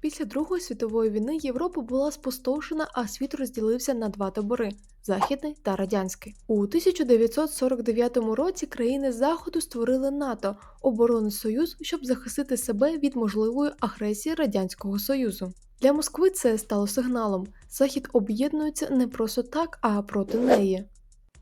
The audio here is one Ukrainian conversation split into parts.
Після Другої світової війни Європа була спустошена, а світ розділився на два табори західний та радянський. У 1949 році країни Заходу створили НАТО оборонний союз, щоб захистити себе від можливої агресії Радянського Союзу. Для Москви це стало сигналом: Захід об'єднується не просто так, а проти неї.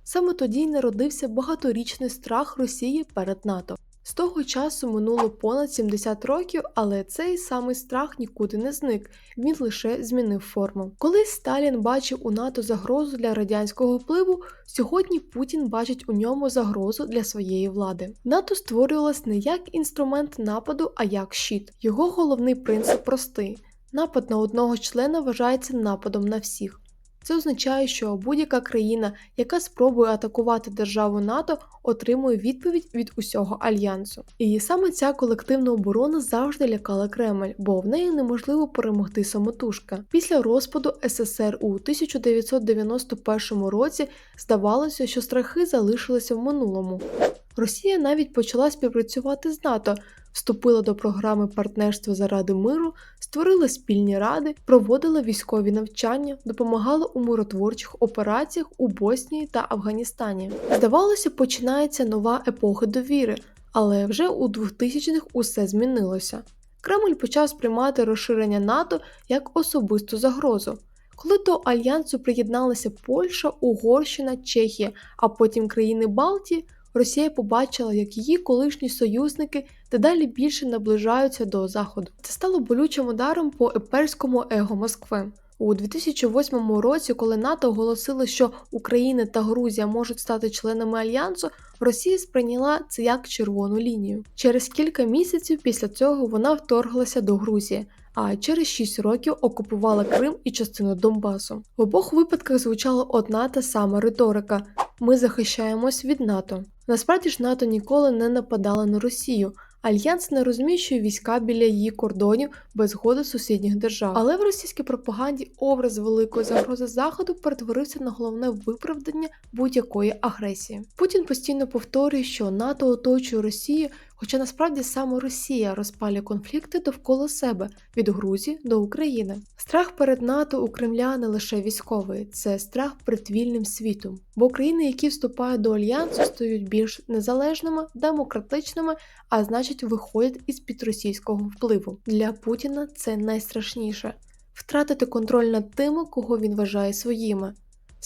Саме тоді й народився багаторічний страх Росії перед НАТО. З того часу минуло понад 70 років, але цей самий страх нікуди не зник, він лише змінив форму. Коли Сталін бачив у НАТО загрозу для радянського впливу, сьогодні Путін бачить у ньому загрозу для своєї влади. НАТО створювалось не як інструмент нападу, а як щит. Його головний принцип простий: напад на одного члена вважається нападом на всіх. Це означає, що будь-яка країна, яка спробує атакувати державу НАТО, отримує відповідь від усього альянсу. І саме ця колективна оборона завжди лякала Кремль, бо в неї неможливо перемогти самотужка. Після розпаду СССР у 1991 році здавалося, що страхи залишилися в минулому. Росія навіть почала співпрацювати з НАТО, вступила до програми партнерства заради миру, створила спільні ради, проводила військові навчання, допомагала у миротворчих операціях у Боснії та Афганістані. Здавалося, починається нова епоха довіри, але вже у 2000-х усе змінилося. Кремль почав сприймати розширення НАТО як особисту загрозу. Коли до альянсу приєдналися Польща, Угорщина, Чехія, а потім країни Балтії, Росія побачила, як її колишні союзники дедалі більше наближаються до Заходу. Це стало болючим ударом по еперському его Москви. У 2008 році, коли НАТО оголосило, що Україна та Грузія можуть стати членами альянсу, Росія сприйняла це як червону лінію. Через кілька місяців після цього вона вторглася до Грузії, а через 6 років окупувала Крим і частину Донбасу. В обох випадках звучала одна та сама риторика: ми захищаємось від НАТО. Насправді ж НАТО ніколи не нападала на Росію. Альянс не розміщує війська біля її кордонів без згоди сусідніх держав. Але в російській пропаганді образ великої загрози заходу перетворився на головне виправдання будь-якої агресії. Путін постійно повторює, що НАТО оточує Росію, хоча насправді саме Росія розпалює конфлікти довкола себе від Грузії до України. Страх перед НАТО у Кремля не лише військовий, це страх перед вільним світом. Бо країни, які вступають до альянсу, стають більш незалежними, демократичними, а значить виходять із під російського впливу. Для Путіна це найстрашніше втратити контроль над тими, кого він вважає своїми.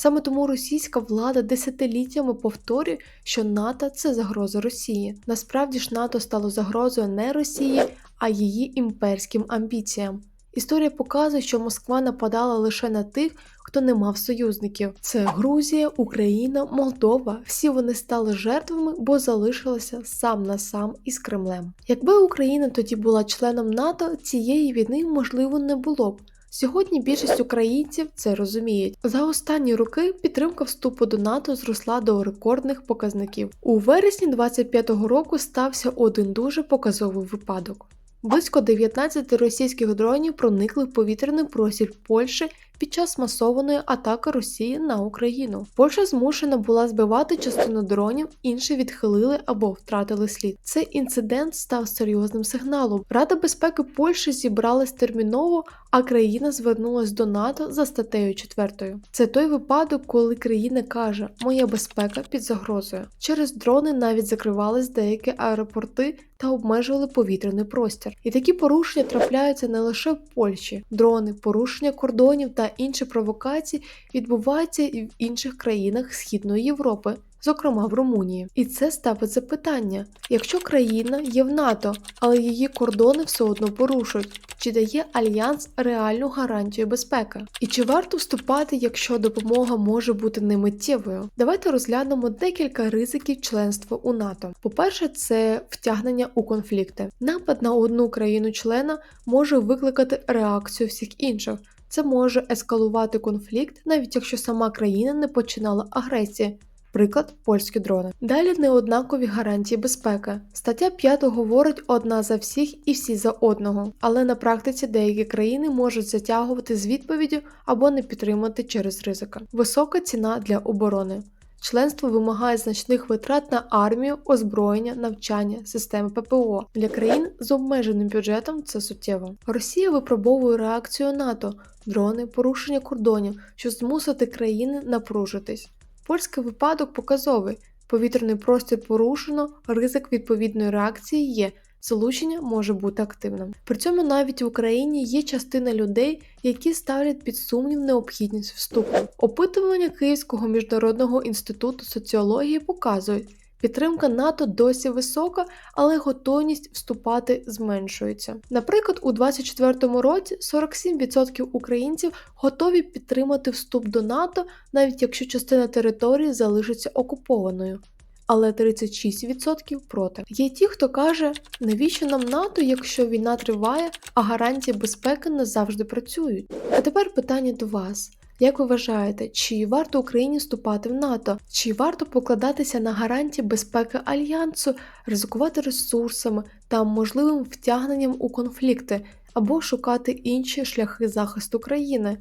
Саме тому російська влада десятиліттями повторює, що НАТО це загроза Росії. Насправді ж НАТО стало загрозою не Росії, а її імперським амбіціям. Історія показує, що Москва нападала лише на тих, хто не мав союзників. Це Грузія, Україна, Молдова. Всі вони стали жертвами, бо залишилися сам на сам із Кремлем. Якби Україна тоді була членом НАТО, цієї війни можливо не було б. Сьогодні більшість українців це розуміють. За останні роки підтримка вступу до НАТО зросла до рекордних показників. У вересні 25-го року стався один дуже показовий випадок. Близько 19 російських дронів проникли в повітряний простір Польщі під час масованої атаки Росії на Україну. Польща змушена була збивати частину дронів, інші відхилили або втратили слід. Цей інцидент став серйозним сигналом. Рада безпеки Польщі зібралась терміново, а країна звернулась до НАТО за статтею 4. Це той випадок, коли країна каже: Моя безпека під загрозою. Через дрони навіть закривались деякі аеропорти та обмежували повітряний простір. І такі порушення трапляються не лише в Польщі. Дрони, порушення кордонів та інші провокації відбуваються і в інших країнах Східної Європи. Зокрема в Румунії, і це ставить запитання: якщо країна є в НАТО, але її кордони все одно порушують, чи дає альянс реальну гарантію безпеки? І чи варто вступати, якщо допомога може бути немиттєвою? Давайте розглянемо декілька ризиків членства у НАТО. По-перше, це втягнення у конфлікти. Напад на одну країну-члена може викликати реакцію всіх інших. Це може ескалувати конфлікт, навіть якщо сама країна не починала агресії. Приклад польські дрони. Далі неоднакові гарантії безпеки. Стаття 5 говорить одна за всіх і всі за одного, але на практиці деякі країни можуть затягувати з відповіддю або не підтримати через ризика. Висока ціна для оборони. Членство вимагає значних витрат на армію, озброєння, навчання, системи ППО. Для країн з обмеженим бюджетом це суттєво. Росія випробовує реакцію НАТО, дрони, порушення кордонів, що змусити країни напружитись. Польський випадок показовий. Повітряний простір порушено, ризик відповідної реакції є. Залучення може бути активним. При цьому навіть в Україні є частина людей, які ставлять під сумнів необхідність вступу. Опитування Київського міжнародного інституту соціології показують, підтримка НАТО досі висока, але готовність вступати зменшується. Наприклад, у 2024 році 47% українців готові підтримати вступ до НАТО, навіть якщо частина території залишиться окупованою але 36% проти. Є ті, хто каже, навіщо нам НАТО, якщо війна триває, а гарантії безпеки не завжди працюють. А тепер питання до вас. Як ви вважаєте, чи варто Україні вступати в НАТО? Чи варто покладатися на гарантії безпеки альянсу, ризикувати ресурсами та можливим втягненням у конфлікти або шукати інші шляхи захисту країни?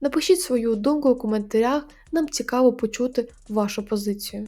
Напишіть свою думку у коментарях, нам цікаво почути вашу позицію.